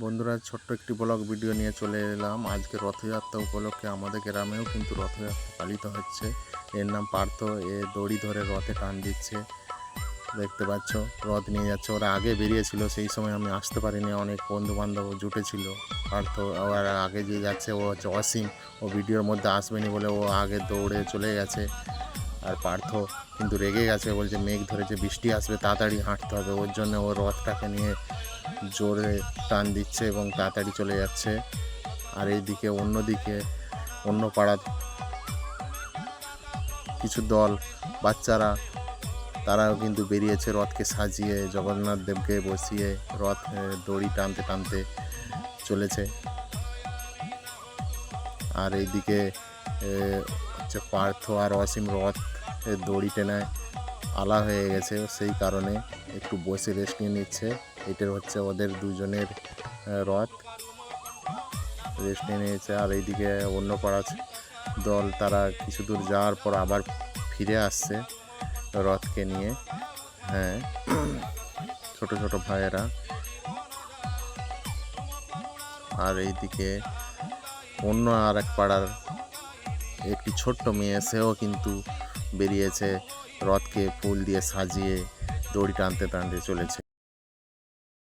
বন্ধুরা, ছোট্ট একটি ব্লগ ভিডিও নিয়ে চলে এলাম। আজকে রথযাত্রা উপলক্ষে আমাদের গ্রামেও কিন্তু রথযাত্রা পালিত হচ্ছে। এর নাম পার্থ। এ দড়ি ধরে রথে টান দিচ্ছে। দেখতে পাচ্ছ, রথ নিয়ে যাচ্ছে। ওরা আগে বেরিয়েছিল, সেই সময় আমি আসতে পারিনি। অনেক বন্ধু বান্ধব জুটেছিল পার্থ। আবার আগে যে যাচ্ছে, ও হচ্ছে অসীম। ও ভিডিওর মধ্যে আসবেনি বলে ও আগে দৌড়ে চলে গেছে। আর পার্থ কিন্তু রেগে গেছে, বলছে, মেঘ ধরেছে, বৃষ্টি আসবে, তাড়াতাড়ি হাঁটতে হবে। ওর জন্য ও রথটাকে নিয়ে জোরে টান দিচ্ছে এবং তাড়াতাড়ি চলে যাচ্ছে। আর এইদিকে অন্যদিকে, অন্য পাড়ার কিছু দল, বাচ্চারা, তারাও কিন্তু বেরিয়েছে রথকে সাজিয়ে, জগন্নাথ দেবকে বসিয়ে রথ দড়ি টানতে টানতে চলেছে। আর এইদিকে হচ্ছে পার্থ আর অসীম রথ দড়ি টেনায় আলা হয়ে গেছে, সেই কারণে একটু বসে রেস্ট নিয়ে নিচ্ছে। এটার হচ্ছে ওদের দুজনের রথ। রেস্ট নিয়ে নিয়েছে, আর এইদিকে অন্য পাড়া দল, তারা কিছু দূর যাওয়ার পর আবার ফিরে আসছে রথকে নিয়ে। হ্যাঁ ছোট ছোট ভাইয়েরা। আর এইদিকে অন্য আর এক পাড়ার একটি ছোট্ট মেয়ে, সেও কিন্তু বেরিয়েছে রথকে ফুল দিয়ে সাজিয়ে দড়ি টানতে টানতে চলেছে।